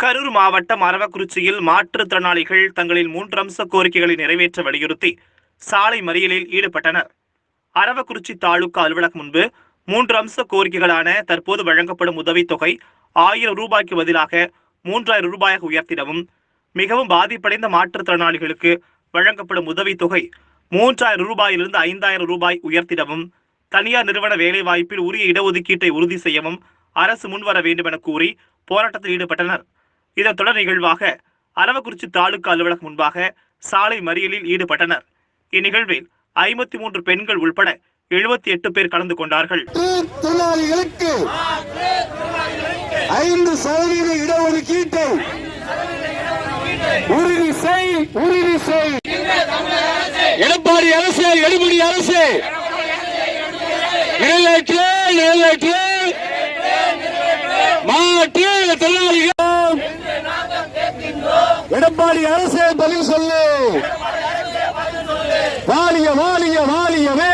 கரூர் மாவட்டம் அரவக்குறிச்சியில் மாற்றுத்திறனாளிகள் தங்களின் மூன்று அம்ச கோரிக்கைகளை நிறைவேற்ற வலியுறுத்தி சாலை மறியலில் ஈடுபட்டனர். அரவக்குறிச்சி தாலுகா அலுவலகம் முன்பு மூன்று அம்ச கோரிக்கைகளான தற்போது வழங்கப்படும் உதவித்தொகை ஆயிரம் ரூபாய்க்கு பதிலாக மூன்றாயிரம் ரூபாயாக உயர்த்திடவும் மிகவும் பாதிப்படைந்த மாற்றுத்திறனாளிகளுக்கு வழங்கப்படும் உதவித்தொகை மூன்றாயிரம் ரூபாயிலிருந்து ஐந்தாயிரம் ரூபாய் உயர்த்திடவும் தனியார் நிறுவன வேலைவாய்ப்பில் உரிய இடஒதுக்கீட்டை உறுதி செய்யவும் அரசு முன்வர வேண்டும் என கூறி போராட்டத்தில் ஈடுபட்டனர். இதன் தொடர் நிகழ்வாக அரவக்குறிச்சி தாலுகா அலுவலகம் முன்பாக சாலை மறியலில் ஈடுபட்டனர். இந்நிகழ்வில் ஐம்பத்தி மூன்று பெண்கள் உள்பட எழுபத்தி எட்டு பேர் கலந்து கொண்டார்கள். தொழிலாளிகளுக்கு ஐந்து சதவீத இடஒதுக்கீட்டை உறுதி செய் உறுதி செய். எடப்பாடி அரசு எடுபடி அரசு. நிறைவேற்று நிறைவேற்று மாற்று தொழிலாளிகள் எடப்பாடி அரசே பதில் சொல்லு. வாலிய வாலிய வாலியவே.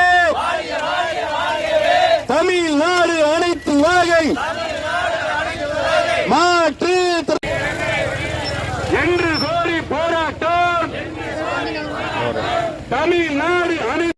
தமிழ்நாடு அனைத்து வகை மாற்று என்று கோரி போராட்டம். தமிழ்நாடு அனைத்து